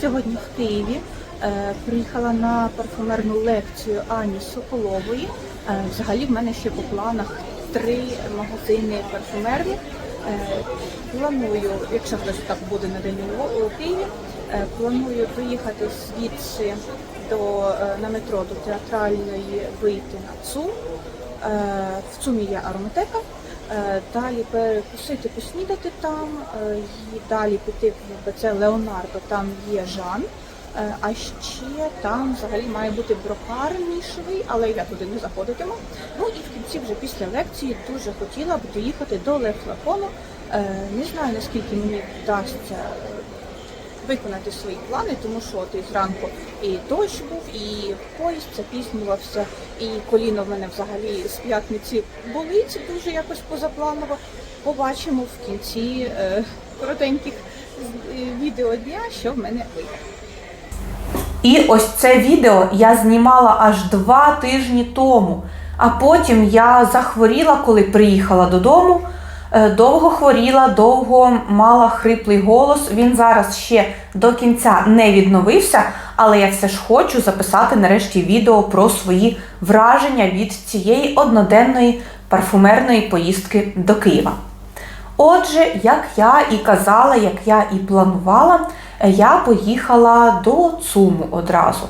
Сьогодні в Києві е, приїхала на парфумерну лекцію Ані Соколової. Е, взагалі в мене ще по планах три магазини парфумерні. Е, планую, якщо хтось так буде на день у- Києві, планую доїхати звідси до на метро до театральної вийти на ЦУМ. В ЦУМі є ароматека. Е, Далі перекусити, поснідати там, е, і далі піти в БЦ Леонардо, там є Жан. Е, А ще там взагалі має бути брокар нішевий, але я туди не заходитиму. Ну і в кінці, вже після лекції, дуже хотіла б доїхати до Лефлакону. Не знаю наскільки мені вдасться виконати свої плани, тому що от і зранку і дощ був, і поїзд запізнювався, і коліно в мене взагалі з п'ятниці болить дуже якось позапланово. Побачимо в кінці е, коротеньких е, відео дня, що в мене вийде. І ось це відео я знімала аж два тижні тому. А потім я захворіла, коли приїхала додому. Е, Довго хворіла, довго мала хриплий голос. Він зараз ще до кінця не відновився, але я все ж хочу записати нарешті відео про свої враження від цієї одноденної парфумерної поїздки до Києва. Отже, як я і казала, як я і планувала, е, я поїхала до ЦУМу одразу.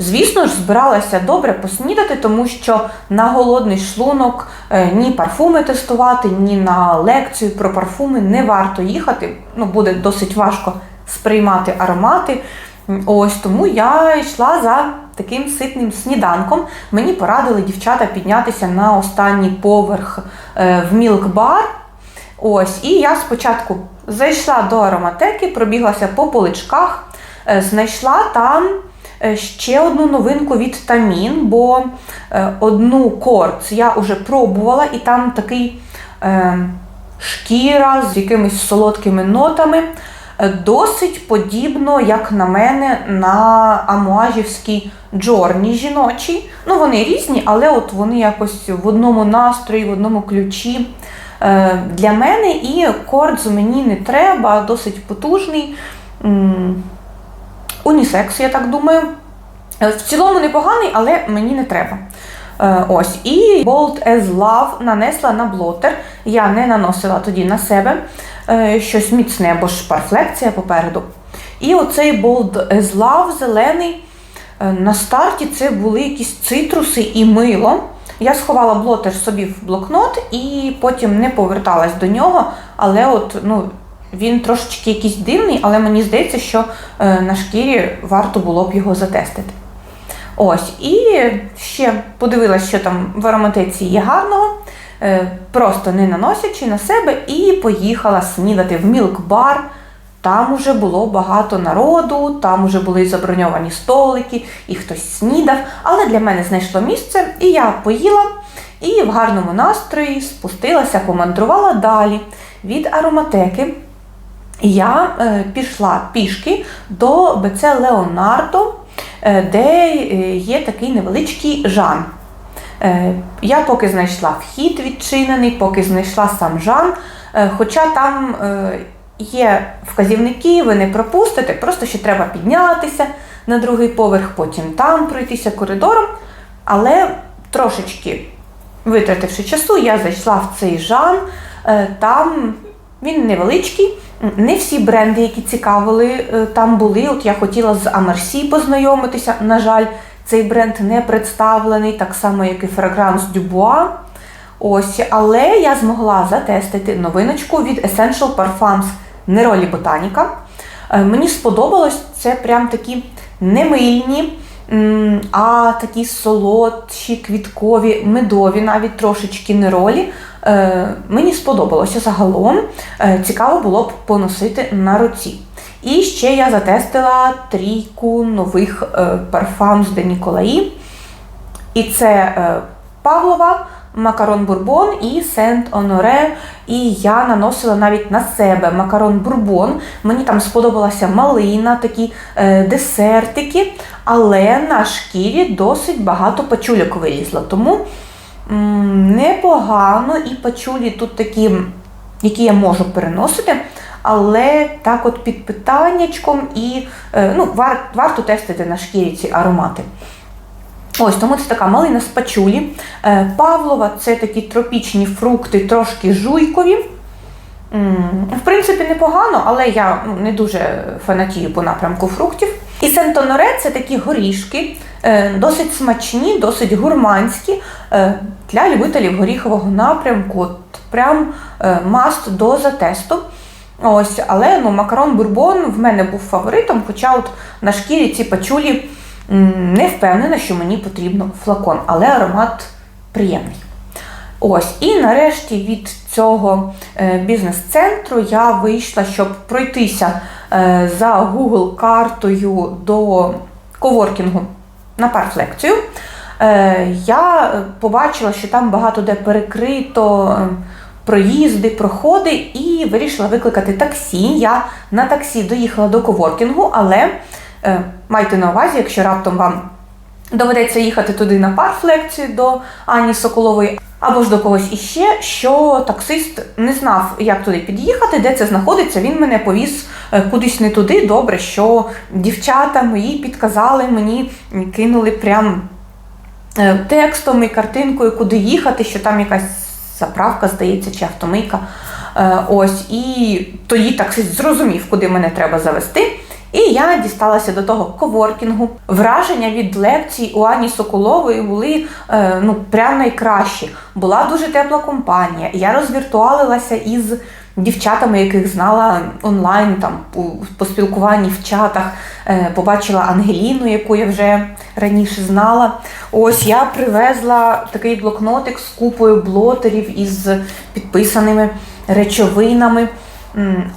Звісно ж, збиралася добре поснідати, тому що на голодний шлунок е, ні парфуми тестувати, ні на лекцію про парфуми не варто їхати. Ну, буде досить важко сприймати аромати. Ось тому я йшла за таким ситним сніданком. Мені порадили дівчата піднятися на останній поверх е, в мілк-бар. Ось, і я спочатку зайшла до ароматеки, пробіглася по поличках, е, знайшла там ще одну новинку від Тамін, бо е, одну корц я вже пробувала, і там такий е, шкіра з якимись солодкими нотами. Е, Досить подібно, як на мене, на амуажівській джорні жіночі. Ну, вони різні, але от вони якось в одному настрої, в одному ключі. Е, Для мене і кордз мені не треба, досить потужний. Унісекс, я так думаю. Е, В цілому непоганий, але мені не треба. Е, Ось. І Bold as Love нанесла на блотер. Я не наносила тоді на себе е, щось міцне, бо ж парфлекція попереду. І оцей Bold as Love зелений. На старті це були якісь цитруси і мило. Я сховала блотер собі в блокнот і потім не поверталась до нього. Але от, ну, він трошечки якийсь дивний, але мені здається, що е, на шкірі варто було б його затестити. Ось, і ще подивилась, що там в ароматиці є гарного, е, просто не наносячи на себе, і поїхала снідати в мілк-бар. Там уже було багато народу, там уже були заброньовані столики, і хтось снідав. Але для мене знайшло місце, і я поїла і в гарному настрої спустилася, помандрувала далі від ароматеки. Я е, пішла пішки до БЦ Леонардо, е, де е, є такий невеличкий жан. Я поки знайшла вхід відчинений, поки знайшла сам жан. Хоча там є вказівники, ви не пропустите, просто ще треба піднятися на другий поверх, потім там пройтися коридором. Але трошечки витративши часу, я зайшла в цей жан. Там він невеличкий. Не всі бренди, які цікавили, е, там були. От я хотіла з Амерсі познайомитися. На жаль, цей бренд не представлений, так само, як і Fragrance Dubois. Ось, але я змогла затестити новиночку від Essential Parfums Neroli Botanica. Е, Мені сподобалось це прям такі немильні, а такі солодші, квіткові, медові, навіть трошечки неролі. Е, Мені сподобалося загалом. Е, Цікаво було б поносити на руці. І ще я затестила трійку нових е, парфам з Де Ніколаї. І це Павлова, Макарон Бурбон і Сент Оноре. І я наносила навіть на себе макарон Бурбон. Мені там сподобалася малина, такі десертики, але на шкірі досить багато пачульок вилізло. Тому непогано і пачулі тут такі, які я можу переносити. але так от під питаннячком і е, ну, вар, варто тестити на шкірі ці аромати. Ось тому це така малина з пачулі. Е, Павлова це такі тропічні фрукти, трошки жуйкові. В принципі, непогано, але я ну, не дуже фанатію по напрямку фруктів. І Сентоноре це такі горішки, досить смачні, досить гурманські е, для любителів горіхового напрямку. Прям е, маст доза тесту. Ось, але ну, макарон бурбон в мене був фаворитом, хоча от на шкірі ці пачулі не впевнена, що мені потрібно флакон, але аромат приємний. Ось, і нарешті від цього е, бізнес-центру я вийшла, щоб пройтися е, за Google картою до коворкінгу на парфлекцію. Е, я побачила, що там багато де перекрито е, проїзди, проходи, і вирішила викликати таксі. Я на таксі доїхала до коворкінгу, але е, майте на увазі, якщо раптом вам доведеться їхати туди на парфлекцію до Ані Соколової, або ж до когось іще, що таксист не знав, як туди під'їхати, де це знаходиться. Він мене повіз е, кудись не туди. Добре, що дівчата мої підказали мені, кинули прям е, текстом і картинкою, куди їхати, що там якась заправка, здається, чи автомийка. Е, Ось, і тоді таксист зрозумів, куди мене треба завести. І я дісталася до того коворкінгу. Враження від лекцій у Ані Соколової були е, ну, прям найкращі. Була дуже тепла компанія. Я розвіртуалилася із дівчатами, яких знала онлайн, там у по спілкуванні в чатах. Е, побачила Ангеліну, яку я вже раніше знала. Ось я привезла такий блокнотик з купою блотерів із підписаними речовинами.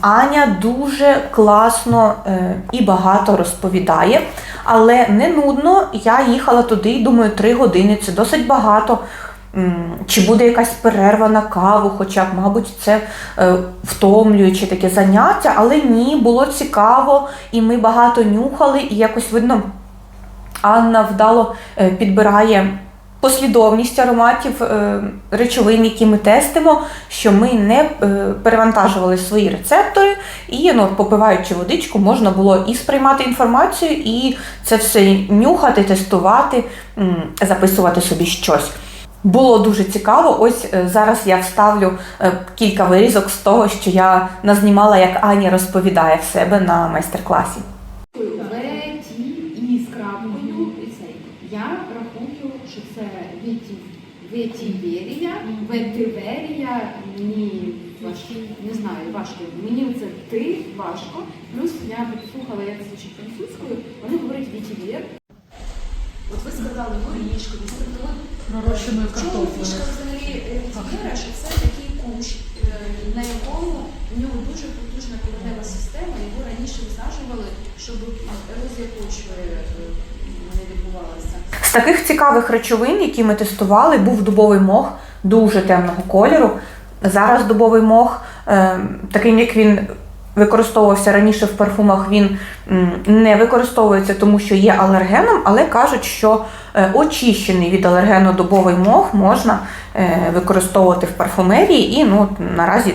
Аня дуже класно е, і багато розповідає, але не нудно. Я їхала туди, і думаю, три години це досить багато. Чи буде якась перерва на каву, хоча б, мабуть, це е, втомлююче таке заняття, але ні, було цікаво, і ми багато нюхали, і якось видно, Анна вдало е, підбирає послідовність ароматів е, речовин, які ми тестимо, що ми не е, перевантажували свої рецептори, і ну, попиваючи водичку, можна було і сприймати інформацію, і це все нюхати, тестувати, записувати собі щось. Було дуже цікаво. Ось е, зараз я вставлю кілька вирізок з того, що я назнімала, як Аня розповідає в себе на майстер-класі. В, Ті, І з крапкою і цей. Я рахую, що це віті, ветіверія, ветиверія, мені важкі, не знаю, важко. Мені це ти важко. Плюс я підслухала, як звучить французькою, вони говорять вітівер. От ви сказали горішки, ви сказали Пророщеною в чому фішка взагалі е, вітівера, що це такий кущ, е, на якому в нього дуже потужна коренева система, його раніше висаджували, щоб е, не відбувалася. З таких цікавих речовин, які ми тестували, був дубовий мох дуже темного кольору. Зараз дубовий мох, е, таким як він використовувався раніше в парфумах, він не використовується, тому що є алергеном, але кажуть, що е, очищений від алергену дубовий мох можна е, використовувати в парфумерії, і ну, наразі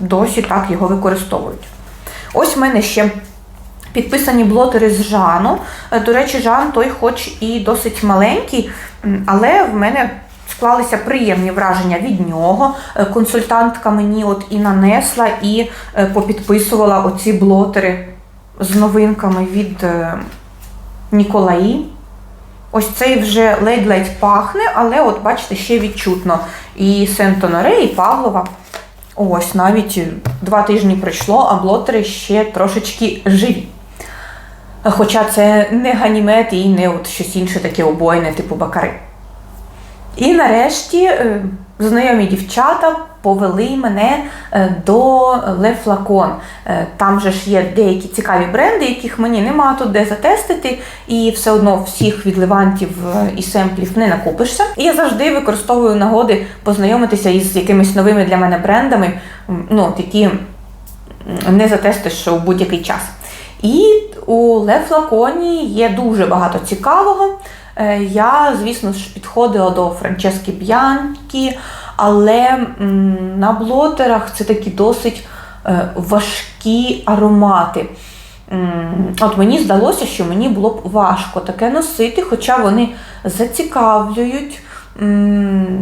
досі так його використовують. Ось в мене ще підписані блотери з Жану. До речі, Жан той, хоч і досить маленький, але в мене склалися приємні враження від нього. Е, Консультантка мені от і нанесла, і е, попідписувала оці блотери з новинками від е, Ніколаї. Ось цей вже ледь-ледь пахне, але от бачите, ще відчутно. І Сент-Оноре, і Павлова. Ось навіть два тижні пройшло, а блотери ще трошечки живі. Хоча це не ганімет і не от щось інше таке обойне, типу бакари. І нарешті е, знайомі дівчата повели мене е, до Le Flacon. Е, Там же ж є деякі цікаві бренди, яких мені нема тут де затестити, і все одно всіх від левантів е, і семплів не накупишся. І я завжди використовую нагоди познайомитися із якимись новими для мене брендами, ну, які не затестиш у будь-який час. І у Ле Флаконі є дуже багато цікавого. Е, Я, звісно ж, підходила до Франчески Б'янкі, але на блотерах це такі досить е, важкі аромати. От мені здалося, що мені було б важко таке носити, хоча вони зацікавлюють.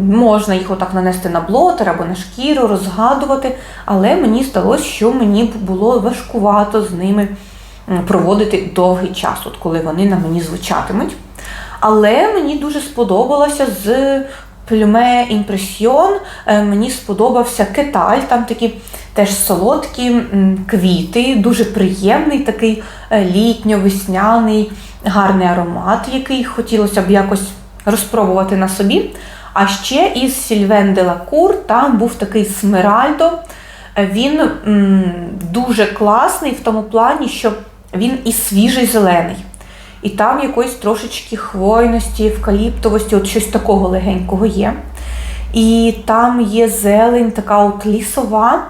Можна їх отак нанести на блотер або на шкіру, розгадувати, але мені здалося, що мені б було важкувато з ними проводити довгий час, от коли вони на мені звучатимуть. Але мені дуже сподобалося з Плюме Імпресіон. Мені сподобався кеталь, там такі теж солодкі квіти, дуже приємний такий е, літньо-весняний, гарний аромат, який хотілося б якось розпробувати на собі. А ще із Сільвен де Лакур там був такий Смеральдо. Е, Він м, дуже класний в тому плані, що він і свіжий зелений. І там якоїсь трошечки хвойності, евкаліптовості, от щось такого легенького є. І там є зелень, така от лісова.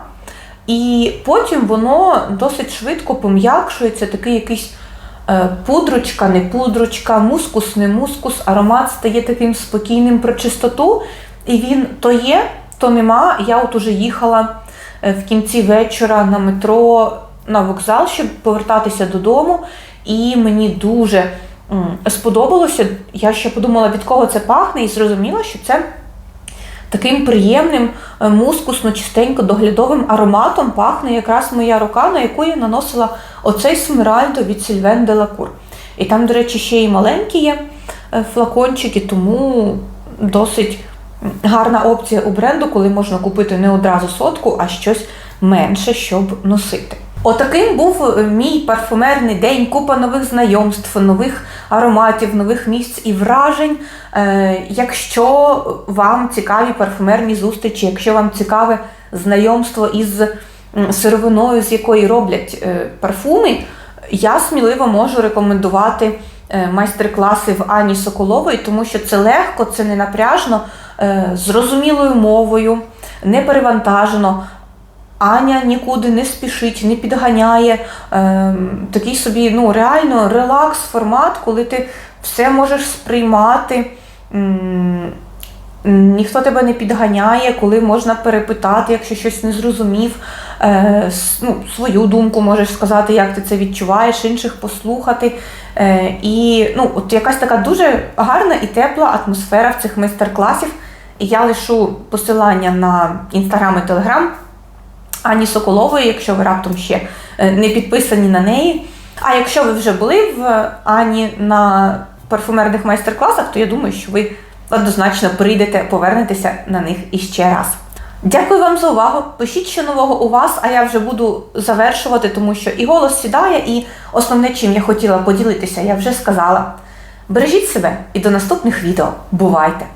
І потім воно досить швидко пом'якшується, такий якийсь е, пудрочка, не пудрочка, мускус, не мускус, аромат стає таким спокійним про чистоту. І він то є, то нема. Я от уже їхала е, в кінці вечора на метро на вокзал, щоб повертатися додому. І мені дуже сподобалося. Я ще подумала, від кого це пахне, і зрозуміла, що це таким приємним е, мускусно, чистенько доглядовим ароматом пахне якраз моя рука, на яку я наносила оцей смиральдо від Сільвен де Лакур. І там, до речі, ще й маленькі є е, флакончики, тому досить гарна опція у бренду, коли можна купити не одразу сотку, а щось менше, щоб носити. Отаким був е, мій парфумерний день, купа нових знайомств, нових ароматів, нових місць і вражень. Е, Якщо вам цікаві парфумерні зустрічі, якщо вам цікаве знайомство із сировиною, з якої роблять е, парфуми, я сміливо можу рекомендувати майстер-класи в Ані Соколової, тому що це легко, це не напряжно, зрозумілою мовою, не перевантажено. Аня нікуди не спішить, не підганяє. Ем, такий собі ну, реально релакс формат, коли ти все можеш сприймати. Ніхто тебе не підганяє, коли можна перепитати, якщо щось не зрозумів. Е, ну, свою думку можеш сказати, як ти це відчуваєш, інших послухати. Е, і ну, от якась така дуже гарна і тепла атмосфера в цих майстер-класів. Я лишу посилання на інстаграм і телеграм Ані Соколової, якщо ви раптом ще е, не підписані на неї. А якщо ви вже були в Ані на парфумерних майстер-класах, то я думаю, що ви однозначно прийдете, повернетеся на них іще раз. Дякую вам за увагу. Пишіть, що нового у вас, а я вже буду завершувати, тому що і голос сідає, і основне, чим я хотіла поділитися, я вже сказала. Бережіть себе і до наступних відео. Бувайте!